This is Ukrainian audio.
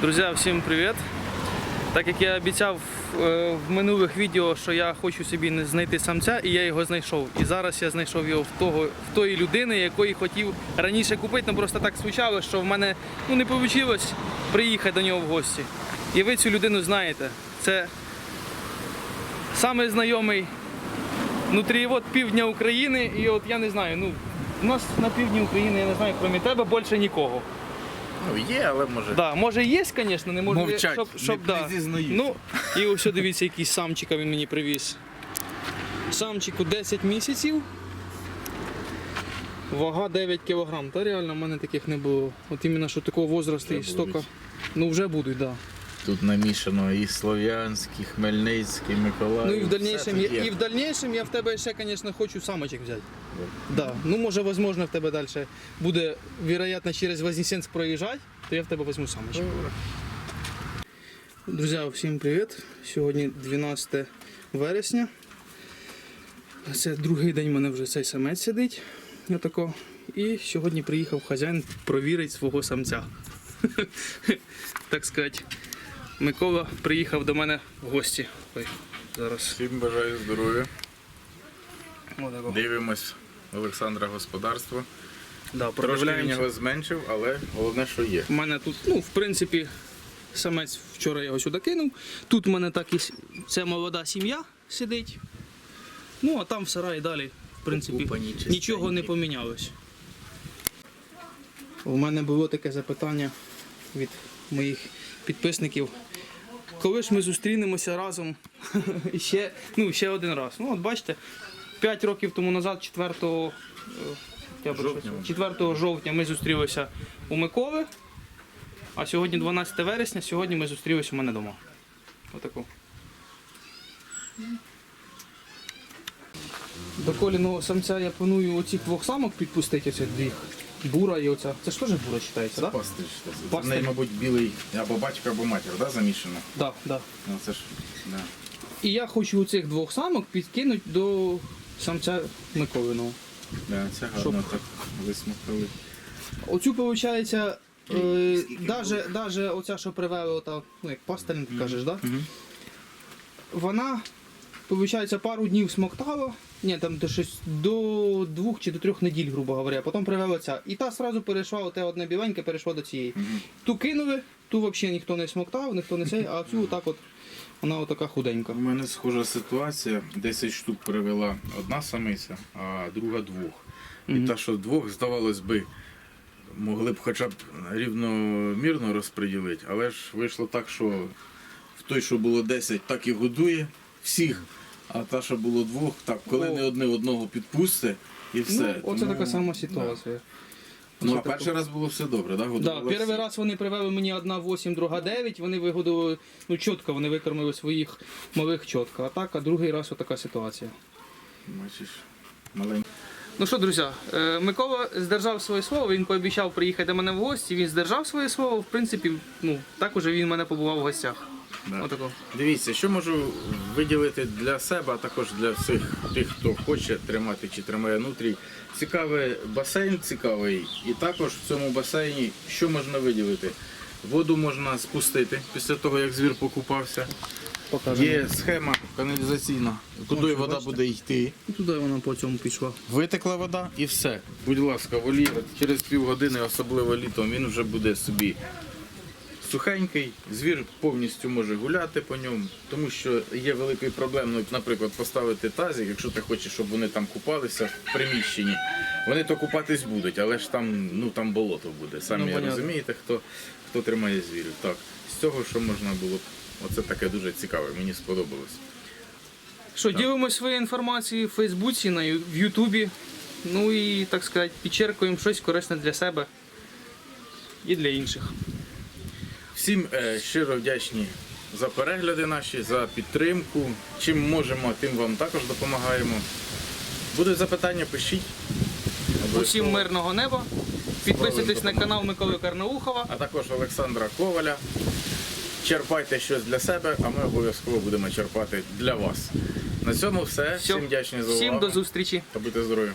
Друзі, всім привіт! Так як я обіцяв е, в минулих відео, що я хочу собі знайти самця, і я його знайшов. І зараз я знайшов його в, того, в тої людини, якої хотів раніше купити, але просто так случалося, що в мене ну, не вийшло приїхати до нього в гості. І ви цю людину знаєте. Це самий знайомий внутрієвод півдня України. І от я не знаю, ну, у нас на півдні України, я не знаю, крім тебе, більше нікого. Ну, є, але може. Да, може є, звісно, не може Мовчать, щоб, щоб, не да. зізнаються. Ну, і ось дивіться, який самчика він мені привіз. Самчику 10 місяців. Вага 9 кг. Та реально в мене таких не було. От іменно що такого возрасту і Вже стока. будуть. Ну вже будуть, так. Да. Тут намішано і Слов'янський, Хмельницький, Миколаїв. Ну і в дальнейшем, я, і в дальнейшем я в тебе ще, звісно, хочу самочок взяти. Да. Ну, може, возможно, в тебе далі буде, вероятно, через Вознесенськ проїжджати, то я в тебе візьму самочок. Друзі, всім привіт! Сьогодні 12 вересня. Це другий день в мене вже цей самець сидить. Отако. І сьогодні приїхав хазяїн провірити свого самця. Так сказати, Микола приїхав до мене в гості. Ой, зараз. Всім бажаю здоров'я. Дивимось Олександра господарство. Да, Трошки він його зменшив, але головне, що є. У мене тут, ну, в принципі, самець вчора я його сюди кинув. Тут в мене так і с- це молода сім'я сидить. Ну, а там в сараї далі, в принципі, Покупані, чистенькі. нічого не помінялось. У мене було таке запитання від моїх підписників. Коли ж ми зустрінемося разом ще, ну, ще один раз. Ну, от бачите, 5 років тому назад, 4, е, Жовтня. 4 жовтня ми зустрілися у Миколи, а сьогодні 12 вересня, сьогодні ми зустрілися у мене вдома. Отаку. До коліного самця я планую оцих двох самок підпустити, оце дві. Бура і оця. Це ж теж бура вважається, так? Пастир. В неї, мабуть, білий або батько, або матір, да, замішано. Да, да. Ну, це ж, да. І я хочу цих двох самок підкинути до самця Миколиного. Да, це гарно так висмоктали. Оцю, виходить, е, даже, даже оця, що привели, ота, ну як пастельник кажеш, да? вона, виходить, пару днів смоктала, ні, там до, щось, до двох чи до трьох неділь, грубо говоря, потім привела ця. І та сразу перейшла, оте одне біленьке перейшло до цієї. Ту кинули, ту взагалі ніхто не смоктав, ніхто не цей, а цю так от, вона отака худенька. У мене схожа ситуація. 10 штук привела одна самиця, а друга двох. І та, що двох, здавалось би, могли б хоча б рівномірно розподілити, але ж вийшло так, що в той, що було 10, так і годує всіх. А та, що було двох, так, коли не одне одного підпусти, і все. Ну, оце Тому, така сама ситуація. Ну, а перший раз було все добре, да? Да, Годували перший раз вони привели мені одна 8, друга 9, вони вигодували, ну чітко вони викормили своїх малих чітко. А так, а другий раз отака ситуація. Бачиш, маленький. Ну що, друзі, е, Микола здержав своє слово, він пообіцяв приїхати до мене в гості, він здержав своє слово, в принципі, ну, так уже він в мене побував в гостях. Да. Отако. Дивіться, що можу виділити для себе, а також для всіх тих, хто хоче тримати чи тримає внутрі. Цікавий басейн, цікавий. І також в цьому басейні що можна виділити? Воду можна спустити після того, як звір покупався. Покажемо. Є схема каналізаційна, куди Ось, вода бачите? буде йти. І туди вона по цьому пішла. Витекла вода і все. Будь ласка, волір через півгодини, особливо літом, він вже буде собі сухенький. Звір повністю може гуляти по ньому, тому що є великий проблем, ну, наприклад, поставити тазик, якщо ти хочеш, щоб вони там купалися в приміщенні. Вони то купатись будуть, але ж там, ну, там болото буде. Самі Ну, розумієте, хто, хто тримає звірів. Так, з цього, що можна було. Оце таке дуже цікаве, мені сподобалось. Що, ділимось своєю інформацією в Фейсбуці, на в Ютубі. Ну і, так сказати, підчеркуємо щось корисне для себе і для інших. Всім е, щиро вдячні за перегляди наші, за підтримку. Чим можемо, тим вам також допомагаємо. Будуть запитання, пишіть. Усім мирного неба. Підписуйтесь на канал Миколи Карнаухова. А також Олександра Коваля. Черпайте щось для себе, а ми обов'язково будемо черпати для вас. На цьому все. Всім вдячні за увагу. Всім до зустрічі. Та будьте здорові.